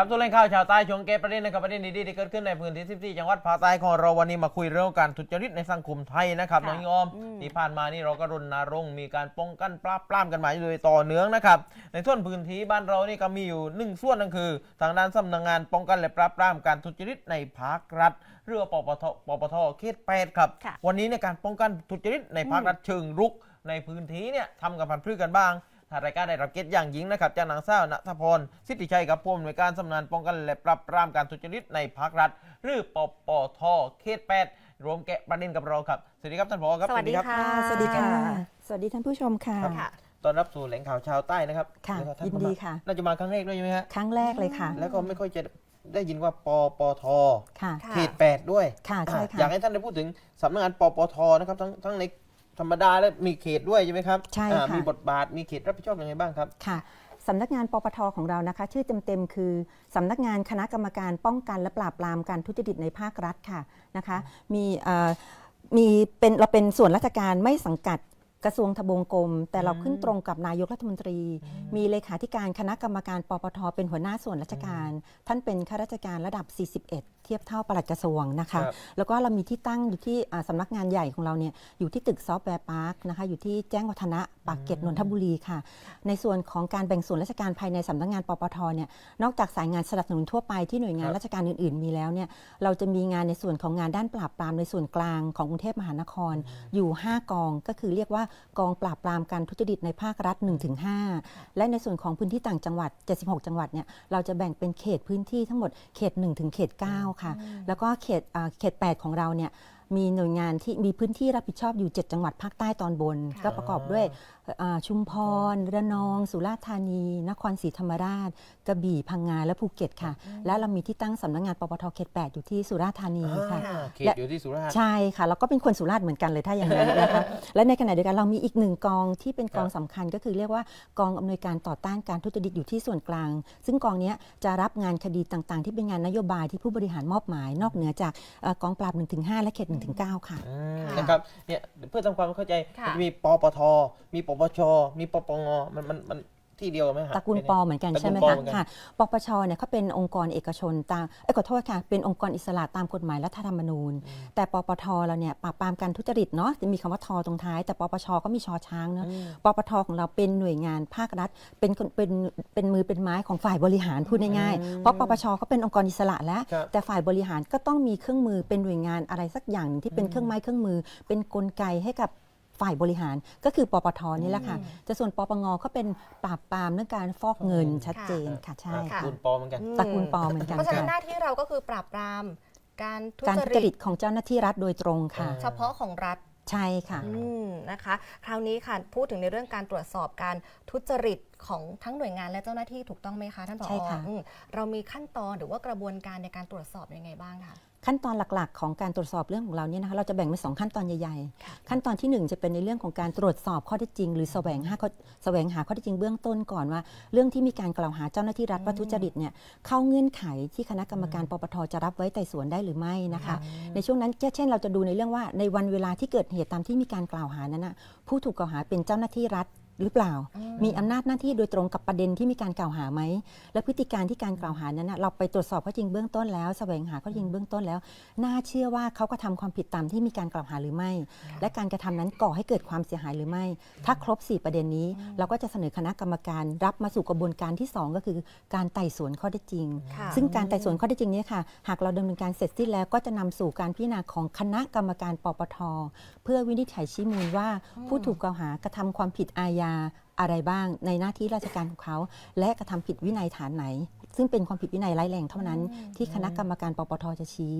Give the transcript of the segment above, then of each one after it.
ครับส่วนแหล่งข่าวชาวใต้ช่วงเก็บประเด็นนะครับประเด็นดีๆที่เกิดขึ้นในพื้นที่ 14 จังหวัดภาคใต้ของเราวันนี้มาคุยเรื่องการทุจริตในสังคมไทยนะครับค่ะน้องยอมอืมที่ผ่านมานี่เราก็รณรงค์มีการป้องกันปราบปรามกันมาโดยต่อเนื่องนะครับในส่วนพื้นที่บ้านเรานี่ก็มีอยู่หนึ่งส่วนนั่นคือ ทางด้านสำนักงานป้องกันและปราบปรามการทุจริตในภาครัฐเรือปปทปปทเขตแปดครับค่ะวันนี้ในการป้องกันทุจริตในภาครัฐเชิงรุกในพื้นที่เนี่ยทำกับพันธุ์พืชกันบ้าง ทางรายการได้รับเกียรติอย่างยิ่งนะครับจากนางสาวณทพรสิทธิชัยกับผู้อำนวยการสำนักงานป้องกันและปราบปรามการทุจริตในภาครัฐ หรือปปทเขตแปดรวมแกะประเด็นกับเราครับสวัสดีครับท่านผอครับสวัสดีรัค่ะ สวัสดีค่ะ สวัสดีท่านผู้ชมค่ะค่ะตอนรับสู่แหล่งข่าวชาวใต้นะครับค่ะแล้วก็ท่ายินก็ดีมาค่ะน่าจะมาครั้งแรกด้วยใช่ไหมฮะครั้งแรกเลยค่ะ แล้วก็ไม่ค่อยจะได้ยินว่าปปทค่ะค่ะเขตแปดด้วยค่ะใช่ค่ะอยากให้ท่านได้พูดถึงสำนักงานปปทนะครับทั้งทั้งใน ธรรมดาและมีเขตด้วยใช่ไหมครับใช่อ่าค่ะมีบทบาทมีเขตรับผิดชอบยังไงบ้างครับ ค่ะสำนักงานปปทของเรานะคะ ชื่อเต็มๆคือสำนักงานคณะกรรมการป้องกันและปราบปรามการทุจริตในภาครัฐค่ะนะคะ มีเอ่อมีเป็นเราเป็นส่วนราชการไม่สังกัด กระทรวงทบวงกรม แต่เราขึ้นตรงกับนายกรัฐมนตรี มีเลขาธิการคณะกรรมการปปทเป็นหัวหน้าส่วนราชการ ท่านเป็นข้าราชการระดับ 41 เทียบเท่าปลัดกระทรวงนะคะครับแล้วก็เรามีที่ตั้งอยู่ที่อ่าสำนักงานใหญ่ของเราเนี่ยอยู่ที่ตึกซอฟต์แวร์พาร์คนะคะอยู่ที่แจ้งวัฒนะปากเกร็ดนนทบุรีค่ะ ในส่วนของการแบ่งส่วนราชการภายในสำนักงานปปทเนี่ยนอกจากสายงานสนับสนุนทั่วไปที่หน่วยงานครับราชการอื่น ๆ มีแล้วเนี่ยเราจะมีงานในส่วนของงานด้านปราบปรามในส่วนกลางของกรุงเทพมหานครอยู่ 5 กองก็คือเรียกว่ากองปราบปรามการทุจริตในภาครัฐ 1-5 และในส่วนของพื้นที่ต่างจังหวัด 76 จังหวัดเนี่ยเราจะแบ่งเป็นเขตพื้นที่ทั้งหมดเขต1ถึงเขต9ค่ะ แล้วก็เขตอ่าเขต 8 ของเราเนี่ยมีหน่วยงานที่มีพื้นที่รับผิดชอบอยู่ 7 จังหวัดภาคใต้ตอนบนค่ะก็ประกอบด้วยอ่า ชุมพร ระนอง สุราษฎร์ธานี นครศรีธรรมราช กระบี่พังงาและภูเก็ตค่ะ และเรามีที่ตั้งสำนักงานปปทเขต8อยู่ที่สุราษฎร์ธานีค่ะอ่าเขตและอยู่ที่สุราษฎร์ ใช่ค่ะแล้วก็เป็นคนสุราษฎร์เหมือนกันเลยถ้าอย่างนั้นนะคะ และในขณะเดียวกันเรามีอีกหนึ่งกองที่เป็นกองครับสำคัญก็คือเรียกว่ากองอำนวยการต่อต้านการทุจริตอยู่ที่ส่วนกลาง ซึ่งกองเนี้ยจะรับงานคดีต่างๆ ที่เป็นงานนโยบายที่ผู้บริหารมอบหมาย นอกเหนือจากเอ่อกองปราบ1-5และเขต1-9ค่ะ อืมค่ะนะครับเนี่ยเพื่อทำความเข้าใจค่ะมันจะมีปปทมีปปช มีปปงมันมันมันที่เดียวไหมฮะ ตระกูลปอเหมือนกันตระกูลใช่ไหมปอคะเหมือนกัน ค่ะปปชเนี่ยเขาเป็นองค์กรเอกชนตามเอ้ยขอโทษค่ะเป็นองค์กรอิสระตามกฎหมายรัฐธรรมนูญ แต่ปปทเราเนี่ยปราบปรามการทุจริตเนาะจะมีคำว่าทอตรงท้าย แต่ปปชก็มีชอช้างเนาะอืมปปทของเราเป็นหน่วยงานภาครัฐ เป็นคนเป็นเป็นมือเป็นไม้ของฝ่ายบริหารพูดง่ายๆเพราะปปชเขาเป็นองค์กรอิสระแล้ว ครับ แต่ฝ่ายบริหารก็ต้องมีเครื่องมือเป็นหน่วยงานอะไรสักอย่างหนึ่งที่เป็นเครื่องไม้เครื่องมือ เป็นกลไกให้กับ ฝ่ายบริหารก็คือปปทนี่แหละค่ะแต่ส่วนปปงก็เป็นปราบปรามเรื่องการฟอกเงินชัดเจนค่ะใช่อ่าตระค่ะกูลปอเหมือนกัน ตระกูลปอเหมือนกันเพราะฉะนั้นหค่ะน้าที่เราก็คือปราบปรามการทุการจทุจริริตตของเจ้าหน้าที่รัฐโดยตรงค่ะ เฉพาะของรัฐ ใช่ค่ะ อืมนะคะ คราวนี้ค่ะพูดถึงในเรื่องการตรวจสอบการทุจริตของทั้งหน่วยงานและเจ้าหน้าที่ถูกต้องไหมคะท่านผอใช่ค่ะ อืมเรามีขั้นตอนหรือว่ากระบวนการในการตรวจสอบยังไงบ้างคะ ขั้นตอนหลักๆ ของการตรวจสอบเรื่องของเราเนี่ยนะคะเราจะแบ่งเป็นสองขั้นตอนใหญ่ค่ะๆขั้นตอนที่หนึ่งจะเป็นในเรื่องของการตรวจสอบข้อเท็จจริง หรือแสวงหาข้อแสวงหาข้อเท็จจริงเบื้องต้นก่อนว่า เรื่องที่มีการกล่าวหาเจ้าหน้าที่รัฐว่าทุจริตเนี่ยเข้าเงื่อนไขที่คณะกรรมการปปทจะรับไว้ไต่สวนได้หรือไม่นะคะ ในช่วงนั้นเช่นเราจะดูในเรื่องว่าในวันเวลาที่เกิดเหตุตามที่มีการกล่าวหานั้นนะผู้ถูกกล่าวหาเป็นเจ้าหน้าที่รัฐ หรือเปล่า มีอำนาจหน้าที่โดยตรงกับประเด็นที่มีการกล่าวหาไหม และพฤติการที่การกล่าวหานั้นนะเราไปตรวจสอบข้อจริงเบื้องต้นแล้วแสวงหาข้อจริงเบื้องต้นแล้ว น่าเชื่อว่าเขากระทำความผิดตามที่มีการกล่าวหาหรือไม่ และการกระทำนั้นก่อให้เกิดความเสียหายหรือไม่ ถ้าครบ 4 ประเด็นนี้ เราก็จะเสนอคณะกรรมการรับมาสู่กระบวนการที่ 2 ก็คือการไต่สวนข้อเท็จจริงค่ะซึ่งการไต่สวนข้อเท็จจริงเนี้ค่ะ หากเราดำเนินการเสร็จสิ้นแล้วก็จะนำสู่การพิจารณาของคณะกรรมการปปท เพื่อวินิจฉัยชี้มูลว่าผู้ถูกกล่าวหากระทำความผิดอาญาอะไรบ้างในหน้าที่ราชการของเขา และกระทำผิดวินัยฐานไหน ซึ่งเป็นความผิดวินัยร้ายแรงเท่านั้นที่คณะกรรมการปปทจะชี้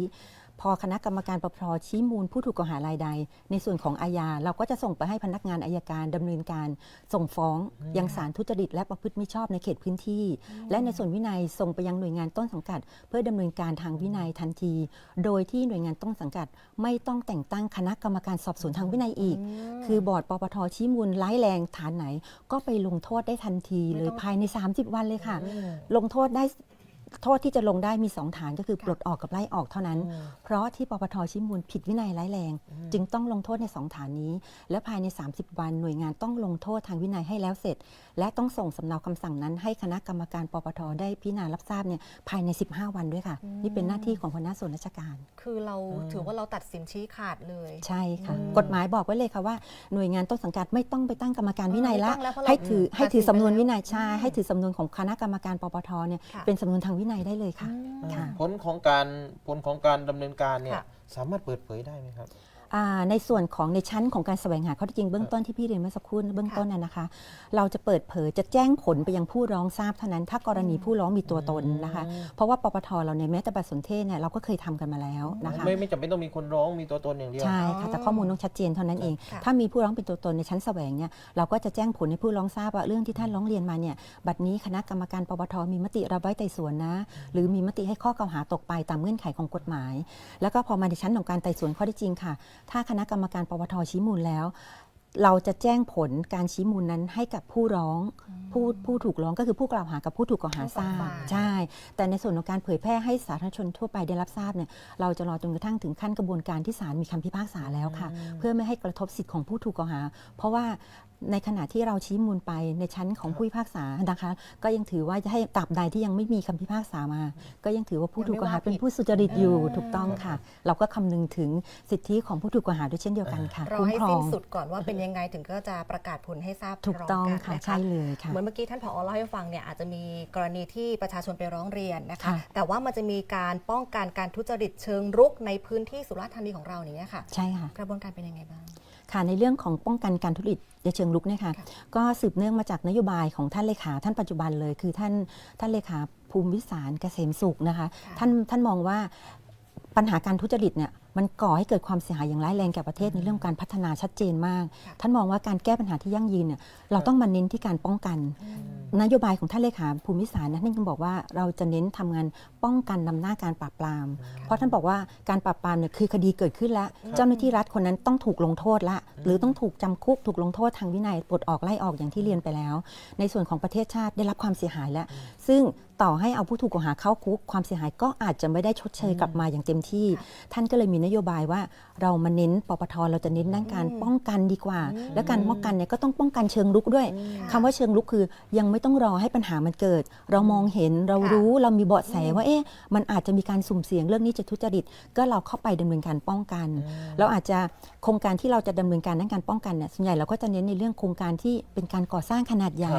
พอคณะกรรมการปปทชี้มูลผู้ถูกกล่าวหารายใด ในส่วนของอาญาเราก็จะส่งไปให้พนักงานอายการดำเนินการ ส่งฟ้องยังศาลทุจริตและประพฤติมิชอบในเขตพื้นที่ และในส่วนวินัยส่งไปยังหน่วยงานต้นสังกัด เพื่อดำเนินการทางวินัยทันที โดยที่หน่วยงานต้นสังกัด ไม่ต้องแต่งตั้งคณะกรรมการสอบสวนทางวินัยอีก คือบอร์ดปปทชี้มูลร้ายแรงฐานไหน ก็ไปลงโทษได้ทันทีเลยภายใน 30 วันเลยค่ะ ลงโทษได้ โทษที่จะลงได้มี2ฐานก็คือค่ะปลดออกกับไล่ออกเท่านั้นอืมเพราะที่ปปทชี้มูลผิดวินัยร้ายแรง จึงต้องลงโทษใน2ฐานนี้ และภายใน 30 วันหน่วยงานต้องลงโทษทางวินัยให้แล้วเสร็จ และต้องส่งสำเนาคำสั่งนั้น ให้คณะกรรมการปปทได้พิจารณารับทราบเนี่ยภายใน 15 วันด้วยค่ะ นี่เป็นหน้าที่ของหัวหน้าส่วนราชการ คือเราอืมถือว่าเราตัดสินชี้ขาดเลย ใช่ค่ะอืมกฎหมายบอกไว้เลยค่ะว่าหน่วยงานต้นสังกัดไม่ต้องไปตั้งกรรมการวินัยละไม่ต้องแล้วเพราะเราให้ถือให้ถือตัดสินสำนวนไปแล้ววินัยใช่อืมให้ถือสำนวนของคณะกรรมการปปทเนี่ยค่ะเป็นสำนวนทางวินัยได้เลยค่ะอืมค่ะ ผลของการผลของการดำเนินการเนี่ยค่ะ สามารถเปิดเผยได้ไหมครับอ่า ในส่วนของในชั้นของการแสวงหาข้อเท็จจริงเบื้องต้นที่พี่เรียนเมื่อสักครู่เบื้องต้นน่ะนะคะ เราจะเปิดเผยจะแจ้งผลไปยังผู้ร้องทราบเท่านั้น ถ้ากรณีผู้ร้องมีตัวตนนะคะ เพราะว่าปปทเราในยแม้แต่บัตรสนเทศเนี่ยเราก็เคยทำกันมาแล้วนะคะไม่ไม่จำเป็นต้องมีคนร้องมีตัวตนอย่างเดียวใช่อ๋ค่ะอแต่ข้อมูลต้องชัดเจนเท่านั้นเองค่ะถ้ามีผู้ร้องเป็นตัวตนในชั้นแสวงเนี่ยเราก็จะแจ้งผลให้ผู้ร้องทราบว่าเรื่องที่ท่านร้องเรียนมาเนี่ยบัดนี้คณะกรรมการปปทมีมติรับไว้ไต่สวนนะ หรือมีมติให้ข้อกล่าวหาตกไปตามเงื่อนไขของกฎหมาย แล้วก็พอมาในชั้นของการไต่สวนข้อเท็จจริงค่ะ ถ้าคณะกรรมการปปทชี้มูลแล้ว เราจะแจ้งผลการชี้มูลนั้นให้กับผู้ร้องผู้ผู้ถูกร้องก็คือผู้กล่าวหากับผู้ถูกกล่าวหาทั้งทสองราบฝ่ายใช่ แต่ในส่วนของการเผยแพร่ให้สาธารณชนทั่วไปได้รับทราบเนี่ยเราจะรอจนกระทั่งถึงขั้นกระบวนการที่ศาลมีคำพิพากษาแล้วค่ะ เพื่อไม่ให้กระทบสิทธิ์ของผู้ถูกกล่าวหา เพราะว่า ในขณะที่เราชี้มูลไปในชั้นของผู้พิพากษานะคะ ก็ยังถือว่าจะให้ตราบใดที่ยังไม่มีคำพิพากษามา ก็ยังถือว่าผู้ถูกกล่าวหาเป็นผู้สุจริตอยู่ถูกต้องค่ะ เราก็คำนึงถึงสิทธิของผู้ถูกกล่าวหาด้วยเช่นเดียวกันค่ะรอคุ้มให้ครอสิ้นงสุดก่อนว่าเป็นยังไงถึงก็จะประกาศผลให้ทราบถูกต้องพร้มนค่ะนใช่เลยค่ะ เหมือนเมื่อกี้ท่านผอเล่าให้ฟังเนี่ยอาจจะมีกรณีที่ประชาชนไปร้องเรียนนะคะ ค่ะ แต่ว่ามันจะมีการป้องกันการทุจริตเชิงรุกในพื้นที่สุราษฎร์ธานีของเราอย่างเงี้ยค่ะ ใช่ค่ะ กระบวนการเป็นยังไงบ้าง ค่ะในเรื่องของป้องกันการทุจริตในเชิงลุกเนี่ยค่ะค่ะก็สืบเนื่องมาจากนโยบายของท่านเลขาท่านปัจจุบันเลย คือท่านท่านเลขาภูมิวิสารเกษมสุขนะคะค่ะท่านท่านมองว่าปัญหาการทุจริตเนี่ย มันก่อให้เกิดความเสียหายอย่างร้ายแรงแก่ประเทศในเรื่องของการพัฒนาชัดเจนมากค่ะท่านมองว่าการแก้ปัญหาที่ยั่งยืนเนี่ยเราต้องมาเน้นที่การป้องกัน นโยบายของท่านเลขาภูมิสารนะท่านยังบอกว่าเราจะเน้นทำงานป้องกันนำหน้าการปราบปราม เพราะท่านบอกว่าการปราบปรามเนี่ยคือคดีเกิดขึ้นแล้ว เจ้าหน้าที่รัฐคนนั้นต้องถูกลงโทษละ หรือต้องถูกจำคุกถูกลงโทษทางวินัยปลดออกไล่ออกอย่างที่เรียนไปแล้ว ในส่วนของประเทศชาติได้รับความเสียหายแล้ว ซึ่ง ต่อให้เอาผู้ถูกกล่าวหาเข้าคุกความเสียหายก็อาจจะไม่ได้ชดเชยกลับมาอย่างเต็มที่ ท่านก็เลยมีนโยบายว่า เรามาเน้นปปทเราจะเน้นด้านการป้องกันดีกว่า และการป้องกันเนี่ยก็ต้องป้องกันเชิงลุกด้วยคำว่าเชิงลุกคือ ยังไม่ต้องรอให้ปัญหามันเกิด เรามองเห็นเราค่ะรู้เรามีเบาะแสว่าเอ๊ะมันอาจจะมีการสุ่มเสี่ยงเรื่องนี้จะทุจริต ก็เราเข้าไปดำเนินการป้องกัน เราอาจจะโครงการที่เราจะดำเนินการด้านการป้องกันเนี่ยส่วนใหญ่เราก็จะเน้นในเรื่องโครงการที่เป็นการก่อสร้างขนาดใหญ่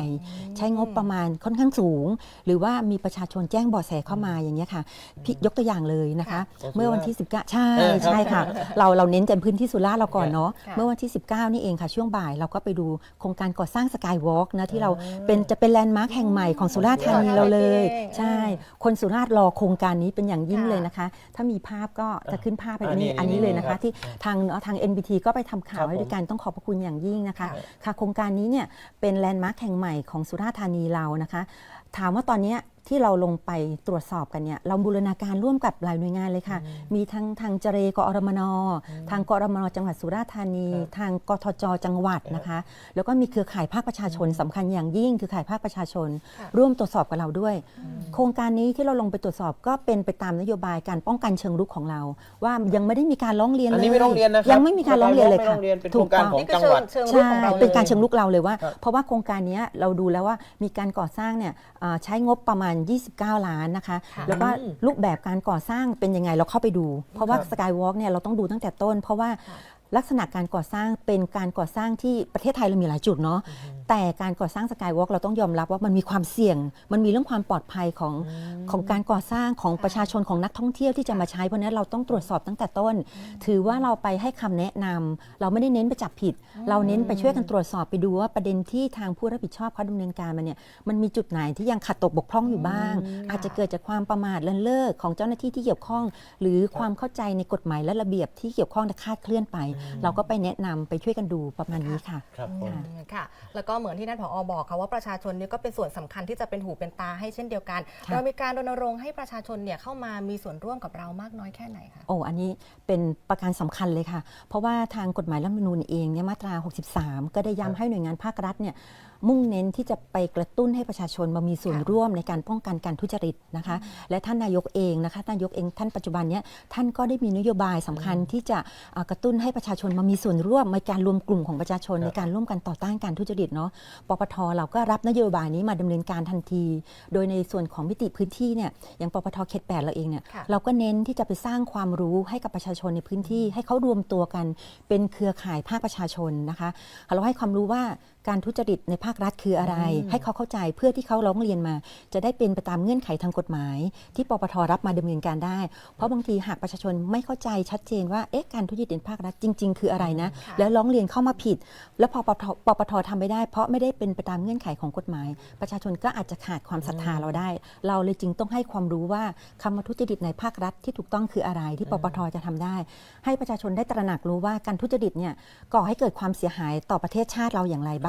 ใช้งบประมาณค่อนข้างสูง หรือว่ามีประชาชนแจ้งเบาะแสเข้ามาอย่างนี้ยค่ะพี่ยกตัวอย่างเลยนะคะค่ะของสุราษฎร์เมื่อวันที่19ใช่เออครับใช่ค่ะ เราเราเน้นกันพื้นที่สุราษฎร์เราก่อนเนาะค่ะเมื่อวันที่ 19 นี่เองค่ะ ช่วงบ่ายเราก็ไปดูโครงการก่อสร้างสกายวอล์กนะที่เราเป็นจะเป็นแลนด์มาร์คแห่งใหม่ของสุราษฎร์ธานีเราเลยเองใช่ คนสุราษฎร์รอโครงการนี้เป็นอย่างยิ่งค่ะเลยนะคะ ถ้ามีภาพก็จะขึ้นภาพไปอ่าอันนี้นี่อันนี้นี่เลยนะครัคะบที่ทางทาง NBT ก็ไปทำข่าครัวบให้ด้วยกันต้องขอบพระคุณอย่างยิ่งนะคะค่ะค่ะโครงการนี้เนี่ยเป็นแลนด์มาร์คแห่งใหม่ของสุราษฎร์ธานีเรานะคะ ถามว่าตอนเนี้ยที่เราลงไปตรวจสอบกันเนี่ยเราบูรณาการร่วมกับหลายหน่วยงานเลยค่ะ มีทั้งทางเจเรกอรมนทางกรมนจังหวัดสุราษฎร์ธานีครับทางกทจจังหวัดนะคะ แล้วก็มีเครือข่ายภาคประชาชนสำคัญอย่างยิ่งคือข่ายภาคประชาชนค่ะร่วมตรวจสอบกับเราด้วย โครงการนี้ที่เราลงไปตรวจสอบก็เป็นไปตามนโยบายการป้องกันเชิงรุกของเรา ว่ายังไม่ได้มีการร้องเรียนอันเลยนี้ไม่ต้องเรียนนะครับยังไม่มีการร้องเรียนเลยไม่ค่ะต้องเรียนเป็นโครงการถูของนี่คือจังหวัดเชิงเชิงรุกใช่ของเราเลยเป็นการเชิงลุกเราเลยว่าครับเพราะว่าโครงการเนี้ยเราดูแล้วว่ามีการก่อสร้างเนี่ยเอ่อใช้งบประมาณ29 ล้านนะคะค่ะแล้วก็รูปแบบการก่อสร้างเป็นยังไงเราเข้าไปดู เพราะว่าครับสกายวอล์กเนี่ยเราต้องดูตั้งแต่ต้น เพราะว่าค่ะลักษณะการก่อสร้างเป็นการก่อสร้างที่ประเทศไทยเรามีหลายจุดเนาะ แต่การก่อสร้างสกายวอล์กเราต้องยอมรับว่ามันมีความเสี่ยง มันมีเรื่องความปลอดภัยของของการก่อสร้างของประชาชนของนักท่องเที่ยวที่จะมาใช้เพราะฉะนั้นเราต้องตรวจสอบตั้งแต่ต้น ถือว่าเราไปให้คำแนะนำเราไม่ได้เน้นไปจับผิด เราเน้นไปช่วยกันตรวจสอบไปดูว่าประเด็นที่ทางผู้รับผิดชอบเขาดำเนินการมาเนี่ยมันมีจุดไหนที่ยังขัดตกบกพร่องอยู่บ้าง อาจจะเกิดจากความประมาทเลินเล่อของเจ้าหน้าที่ที่เกี่ยวข้อง หรือความเข้าใจในกฎหมายและระเบียบที่เกี่ยวข้องและคลาดเคลื่อนไป เราก็ไปแนะนำไปช่วยกันดูประมาณนี้ค่ะครับผมอืมค่ะแล้วก็เหมือนที่ท่านผอบอกค่ะว่าประชาชนเนี่ยก็เป็นส่วนสำคัญที่จะเป็นหูเป็นตาให้เช่นเดียวกันค่ะเรามีการรณรงค์ให้ประชาชนเนี่ยเข้ามามีส่วนร่วมกับเรามากน้อยแค่ไหนคะโอ้อันนี้เป็นประการสำคัญเลยค่ะ เพราะว่าทางกฎหมายรัฐธรรมนูญเองเนี่ยมาตรา 63 ก็ได้ย้ำให้หน่วยงานภาครัฐเนี่ย มุ่งเน้นที่จะไปกระตุ้นให้ประชาชนมามีส่วนค่ะร่วมในการป้องกันการทุจริตนะคะ และท่านนายกเองนะคะท่านนายกเองท่านปัจจุบันเนี้ยท่านก็ได้มีนโยบายสำคัญที่จะเอ่อกระตุ้นให้ประชาชนมามีส่วนร่วมในการรวมกลุ่มของประชาชนครับในการร่วมกันต่อต้านการทุจริตเนาะปปทเราก็รับนโยบายนี้มาดำเนินการทันที โดยในส่วนของมิติพื้นที่เนี่ยอย่างปปทเขตแปดเราเองเนี่ยค่ะเราก็เน้นที่จะไปสร้างความรู้ให้กับประชาชนในพื้นที่ ให้เขารวมตัวกันเป็นเครือข่ายภาคประชาชนนะคะเราให้ความรู้ว่าการทุจริตในภาครัฐคืออะไรอืมให้เขาเข้าใจเพื่อที่เขาร้องเรียนมา จะได้เป็นไปตามเงื่อนไขทางกฎหมาย ที่ปปทรับมาดำเนินการได้ เพราะบางทีหากประชาชนไม่เข้าใจชัดเจนว่าเอ๊ะการทุจริตในภาครัฐจริง ๆ คืออะไรนะค่ะแล้วร้องเรียนเข้ามาผิด แล้วพอปปทปปททำไม่ได้ เพราะไม่ได้เป็นไปตามเงื่อนไขของกฎหมาย ประชาชนก็อาจจะขาดความศรัทธาเราได้ เราเลยจึงต้องให้ความรู้ว่าคำว่าทุจริตในภาครัฐที่ถูกต้องคืออะไรที่ปปทจะทำได้ ให้ประชาชนได้ตระหนักรู้ว่าการทุจริตเนี่ยก่อให้เกิดความเสียหายต่อประเทศชาติเราอย่างไรบ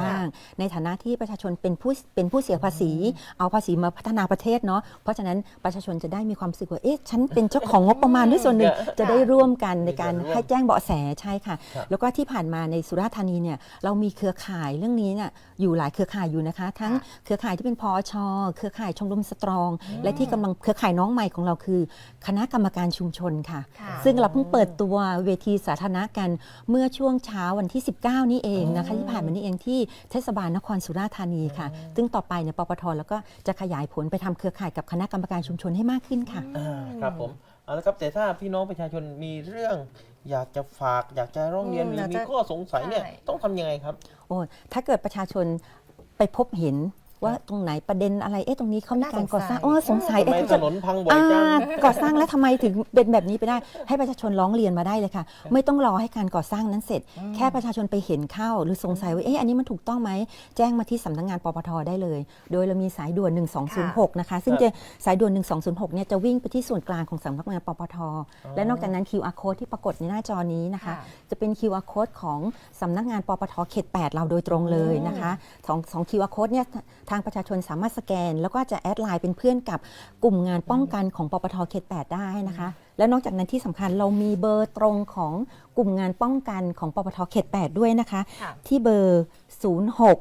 ้างในฐานะที่ประชาชนเป็นผู้เป็นผู้เสียภาษี เอาภาษีมาพัฒนาประเทศเนาะเพราะฉะนั้นประชาชนจะได้มีความรู้สึกว่าเอ๊ะฉันเป็นเจ้าของงบประมาณด้วยส่วนหนึ่งจะได้ร่วมกันในการมีส่วนร่วมให้แจ้งเบาะแสใช่ค่ะครับแล้วก็ที่ผ่านมาในสุราษฎร์ธานีเนี่ยเรามีเครือข่ายเรื่องนี้เนี่ยอยู่หลายเครือข่ายอยู่นะคะ ทั้งเครือข่ายที่เป็นพอชเครือข่ายชมรมสตรอง และที่กำลังเครือข่ายน้องใหม่ของเราคือ คณะกรรมการชุมชนค่ะค่ะ ซึ่งเราเพิ่งเปิดตัวเวทีสาธารณะกันเมื่อช่วงเช้าวันที่ 19 นี่เองนะคะที่ผ่านมานี่เองที่เทศบาลนครสุราษฎร์ธานีค่ะ ซึ่งต่อไปเนี่ยปปทแล้วก็จะขยายผลไปทำเครือข่ายกับคณะกรรมการชุมชนให้มากขึ้นค่ะอ่าครับผมเอาละครับแต่ถ้าพี่น้องประชาชนมีเรื่องอยากจะฝากอยากจะร้องเรียนอืมหรืออยากมีจะข้อสงสัยเนี่ยใช่ต้องทำยังไงครับ โอ้ถ้าเกิดประชาชนไปพบเห็น ว่าตรงไหนประเด็นอะไรเอ๊ะตรงนี้เขามีการก่อสร้างน่าโอ้สงสัยสงสัยทำไมเอ๊ะถนนพังบ่อยจัง อ่าก่อสร้างแล้วทำไมถึงเป็นแบบนี้ไปได้ ให้ประชาชนร้องเรียนมาได้เลยค่ะ ไม่ต้องรอให้การก่อสร้างนั้นเสร็จ แค่ประชาชนไปเห็นเข้า หรือสงสัยว่าเอ๊ะอันนี้มันถูกต้องไหมแจ้งมาที่สำนักงานปปทได้เลย โดยเรามีสายด่วน 1206 นะคะ ซึ่งจะสายด่วน 1206 เนี่ยจะวิ่งไปที่ส่วนกลางของสำนักงานปปท และนอกจากนั้น QR code ที่ปรากฏในหน้าจอนี้นะคะ ค่ะ จะเป็น QR code ของสำนักงานปปทเขต 8 เราโดยตรงเลยนะคะสองสอง QR code เนี่ยทางประชาชนสามารถสแกน แล้วก็จะแอดไลน์เป็นเพื่อนกับกลุ่มงานป้องกันของปปทเขต8ได้นะคะ และนอกจากนั้นที่สำคัญเรามีเบอร์ตรงของกลุ่มงานป้องกันของปปทเขต8ด้วยนะคะค่ะที่เบอร์ 06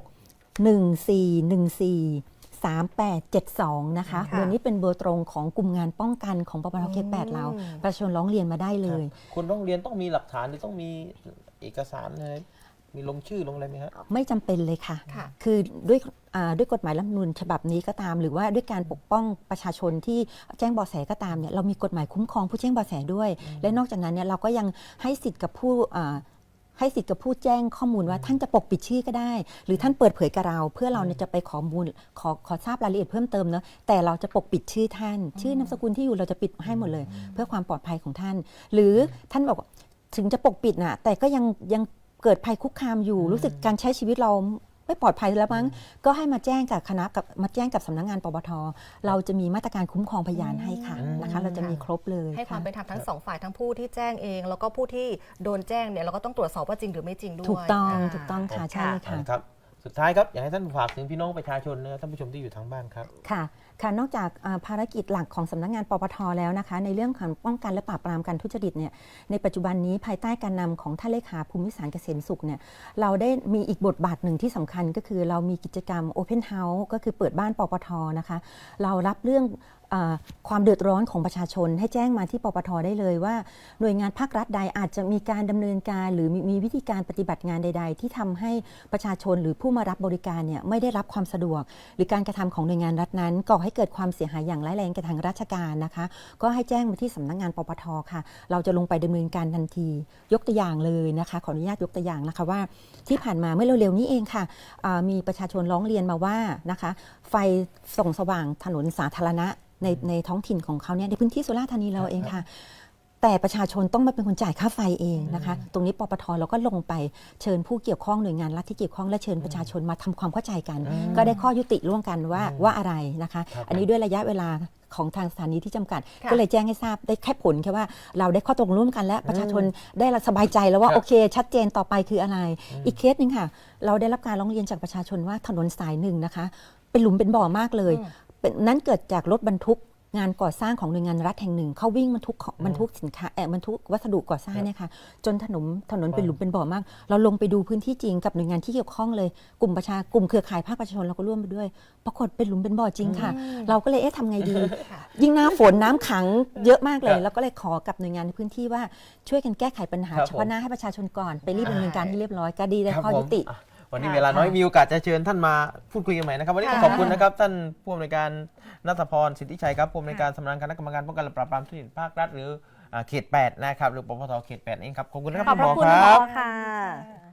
1414 3872 นะคะค่ะเบอร์นี้เป็นเบอร์ตรงของกลุ่มงานป้องกันของปปทเขต8เราอืมประชาชนร้องเรียนมาได้เลยคนร้องเรียนต้องมีหลักฐานหรือต้องมีเอกสารอะไรมีลงชื่อลงอะไรไหมครับไม่จำเป็นเลยค่ะค่ะคือด้วยอ่า ด้วยกฎหมายรัฐธรรมนูญฉบับนี้ก็ตาม หรือว่าด้วยการปกป้องประชาชนที่แจ้งเบาะแสก็ตามเนี่ยเรามีกฎหมายคุ้มครองผู้แจ้งเบาะแสด้วย และนอกจากนั้นเนี่ยเราก็ยังให้สิทธิ์กับผู้อ่าให้สิทธิ์กับผู้แจ้งข้อมูลว่าท่านจะปกปิดชื่อก็ได้ หรือท่านเปิดเผยกับเรา เพื่อเราเนี่ยจะไปขอมูลขอขอทราบรายละเอียดเพิ่มเติมเนอะแต่เราจะปกปิดชื่อท่าน ชื่อนามสกุลที่อยู่เราจะปิดให้หมดเลย เพื่อความปลอดภัยของท่าน หรือท่านบอกว่าถึงจะปกปิดน่ะแต่ก็ยังยังเกิดภัยคุกคามอยู่รู้สึกการใช้ชีวิตเรา ไม่ปลอดภัยแล้วมั้ง ก็ให้มาแจ้งกับคณะกับมาแจ้งกับสำนักงานปปทเราจะมีมาตรการคุ้มครองพยานให้ค่ะอืมนะคะ เราจะมีครบเลยให้ความะเป็นธรรมทั้งสองฝ่ายทั้งผู้ที่แจ้งเอง แล้วก็ผู้ที่โดนแจ้งเนี่ยเราก็ต้องตรวจสอบว่าจริงหรือไม่จริงด้วยถูกต้องาถูกต้องค่ะใช่เลยค่ะครับ สุดท้ายครับ อยากให้ท่านฝากถึงพี่น้องประชาชนนะครับท่านผู้ชมที่อยู่ทางบ้านครับ ค่ะ ค่ะนอกจากภารกิจหลักของสำนักงานปปทแล้วนะคะ ในเรื่องของป้องกันและปราบปรามการทุจริตเนี่ยในปัจจุบันนี้ภายใต้การนำของท่านเลขาภูมิสารเกษมสุขเนี่ยเราได้มีอีกบทบาทหนึ่งที่สำคัญก็คือเรามีกิจกรรม Open House ก็คือเปิดบ้านปปทนะคะ เรารับเรื่อง ความเดือดร้อนของประชาชน ให้แจ้งมาที่ปปทได้เลยว่า หน่วยงานภาครัฐใดอาจจะมีการดำเนินการ หรือมีมีวิธีการปฏิบัติงานใด ๆ ที่ทำให้ประชาชนหรือผู้มารับบริการเนี่ยไม่ได้รับความสะดวก หรือการกระทำของหน่วยงานรัฐนั้นก่อให้เกิดความเสียหายอย่างร้ายแรงกับทางราชการนะคะ ก็ให้แจ้งมาที่สำนักงานปปทค่ะ เราจะลงไปดำเนินการทันที ยกตัวอย่างเลยนะคะ ขออนุญาตยกตัวอย่างนะคะว่า ที่ผ่านมาเมื่อเร็วๆนี้เองค่ะมีประชาชนร้องเรียนมาว่านะคะ ไฟส่องสว่างถนนสาธารณะ ในในท้องถิ่นของเขาเนี่ยในพื้นที่สุราษฎร์ธานีเราเองค่ะ แต่ประชาชนต้องมาเป็นคนจ่ายค่าไฟเองนะคะ ตรงนี้ปปทเราก็ลงไปเชิญผู้เกี่ยวข้องหน่วยงานรัฐที่เกี่ยวข้องและเชิญประชาชนมาทำความเข้าใจกันอืมก็ได้ข้อยุติร่วมกันว่าอืมว่าอะไรนะคะครับอันนี้ด้วยระยะเวลาของทางสถานีที่จำกัดค่ะก็เลยแจ้งให้ทราบได้แค่ผลแค่ว่าเราได้ข้อตกลงร่วมกันและประชาชนได้สบายใจแล้วว่าครับโอเค ชัดเจนต่อไปคืออะไร อีกเคสหนึ่งค่ะ เราได้รับการร้องเรียนจากประชาชนว่าถนนสายหนึ่งนะคะ เป็นหลุมเป็นบ่อมากเลยอืม เป็นนั้นเกิดจากรถบรรทุกงานก่อสร้างของหน่วยงานรัฐแห่งหนึ่งเขาวิ่งบรรทุกของบรรทุกสินค้าแอบบรรทุกวัสดุก่อสร้างเนี่ยค่ะจนถนนถนนเป็นหลุมเป็นบ่อมาก เราลงไปดูพื้นที่จริงกับหน่วยงานที่เกี่ยวข้องเลยกลุ่มประชากลุ่มเครือข่ายภาคประชาชนเราก็ร่วมไปด้วย ปรากฏเป็นหลุมเป็นบ่อจริงค่ะ เราก็เลยเอ๊ะทำไงดีค่ะยิ่งหน้าฝนน้ำขังเยอะมากเลคยรับแล้วก็เลยขอกับหน่วยงานในพื้นที่ว่าช่วยกันแก้ไขปัญหาครับเฉพาะหน้าให้ประชาชนก่อนไปรีบดำเนินการให้เรียบร้อยก็ดีได้ครับข้อผยุมติอะ วันนี้ค่ะเวลาน้อยมีโอกาสจะเชิญท่านมาพูดคุยกันใหม่นะครับวันนี้ต้องค่ะขอบคุณนะครับท่านผู้อำนวยการนัทพรสิทธิชัยครับผู้อำนวยการสำนักงานคณะกรรมการป้องกันและปราบปรามทุจริตภาครัฐหรืออ่าเขต 8 นะครับ หรือปปทเขต 8 เองครับ ขอบคุณนะครับขอบพระณหมคุณคหมรัอบค่ะ